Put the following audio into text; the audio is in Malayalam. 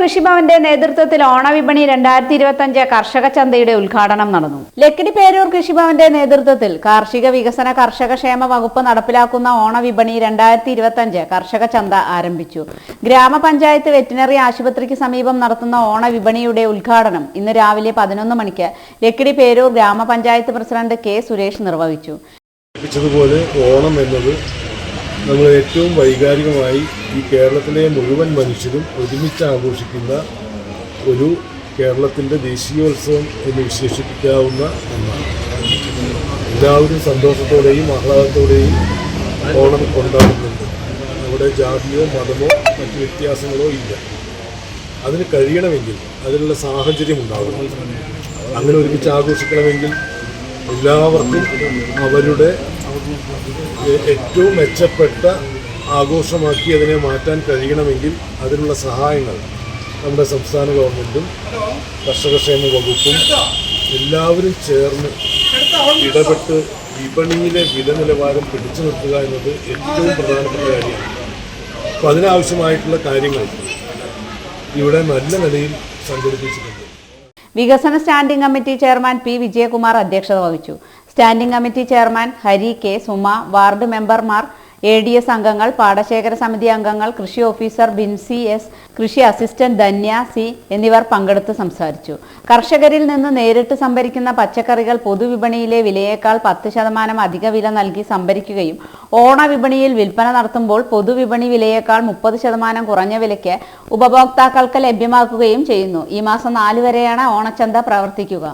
കൃഷിഭവന്റെ നേതൃത്വത്തിൽ ഓണവിപണി രണ്ടായിരത്തി ഇരുപത്തി അഞ്ച് കർഷക ചന്തയുടെ ഉദ്ഘാടനം നടന്നു. ലക്കിടി പേരൂർ കൃഷിഭവന്റെ നേതൃത്വത്തിൽ കാർഷിക വികസന കർഷക ക്ഷേമ വകുപ്പ് നടപ്പിലാക്കുന്ന ഓണവിപണി രണ്ടായിരത്തി ഇരുപത്തി അഞ്ച് കർഷക ചന്ത ആരംഭിച്ചു. ഗ്രാമപഞ്ചായത്ത് വെറ്റിനറി ആശുപത്രിക്ക് സമീപം നടത്തുന്ന ഓണവിപണിയുടെ ഉദ്ഘാടനം ഇന്ന് രാവിലെ പതിനൊന്ന് മണിക്ക് ലക്കിടി പേരൂർ ഗ്രാമപഞ്ചായത്ത് പ്രസിഡന്റ് കെ സുരേഷ് നിർവഹിച്ചു. ഓണം എന്നത് നമ്മൾ ഏറ്റവും വൈകാരികമായി ഈ കേരളത്തിലെ മുഴുവൻ മനുഷ്യരും ഒരുമിച്ച് ആഘോഷിക്കുന്ന ഒരു കേരളത്തിന്റെ ദേശീയോത്സവം എന്ന് വിശേഷിപ്പിക്കാവുന്ന ഒന്നാണ്. എല്ലാവരും സന്തോഷത്തോടെയും ആഹ്ലാദത്തോടെയും ഓണം കൊണ്ടാടുന്നുണ്ട്. അവിടെ ജാതിയോ മതമോ മറ്റ് വ്യത്യാസങ്ങളോ ഇല്ല. അതിന് കഴിയണമെങ്കിൽ അതിനുള്ള സാഹചര്യം ഉണ്ടാകും അങ്ങനെ ഒരുമിച്ച് ആഘോഷിക്കണമെങ്കിൽ എല്ലാവർക്കും അവരുടെ ഏറ്റവും മെച്ചപ്പെട്ട ആഘോഷമാക്കി അതിനെ മാറ്റാൻ കഴിയണമെങ്കിൽ അതിനുള്ള സഹായങ്ങൾ നമ്മുടെ സംസ്ഥാന ഗവൺമെന്റും കർഷകക്ഷേമ വകുപ്പും എല്ലാവരും ചേർന്ന് ഇടപെട്ട് വിപണിയിലെ വില നിലവാരം പിടിച്ചു നിർത്തുക എന്നത് ഏറ്റവും പ്രധാനപ്പെട്ട കാര്യമാണ്. അപ്പോൾ അതിനാവശ്യമായിട്ടുള്ള കാര്യങ്ങൾ ഇവിടെ നല്ല നിലയിൽ സംഘടിപ്പിച്ചിട്ടുണ്ട്. വികസന standing committee chairman P Vijayakumar അധ്യക്ഷത വഹിച്ചു. Standing committee chairman Hari K Suma ward മെമ്പർമാർ എ ഡി എസ് അംഗങ്ങൾ പാടശേഖര സമിതി അംഗങ്ങൾ കൃഷി ഓഫീസർ ബിൻസി എസ് കൃഷി അസിസ്റ്റന്റ് ധന്യ സി എന്നിവർ പങ്കെടുത്ത് സംസാരിച്ചു. കർഷകരിൽ നിന്ന് നേരിട്ട് സംഭരിക്കുന്ന പച്ചക്കറികൾ പൊതുവിപണിയിലെ വിലയേക്കാൾ പത്ത് ശതമാനം അധിക വില നൽകി സംഭരിക്കുകയും ഓണവിപണിയിൽ വിൽപ്പന നടത്തുമ്പോൾ പൊതുവിപണി വിലയേക്കാൾ മുപ്പത് ശതമാനം കുറഞ്ഞ വിലയ്ക്ക് ഉപഭോക്താക്കൾക്ക് ലഭ്യമാക്കുകയും ചെയ്യുന്നു. ഈ മാസം നാല് വരെയാണ് ഓണച്ചന്ത പ്രവർത്തിക്കുക.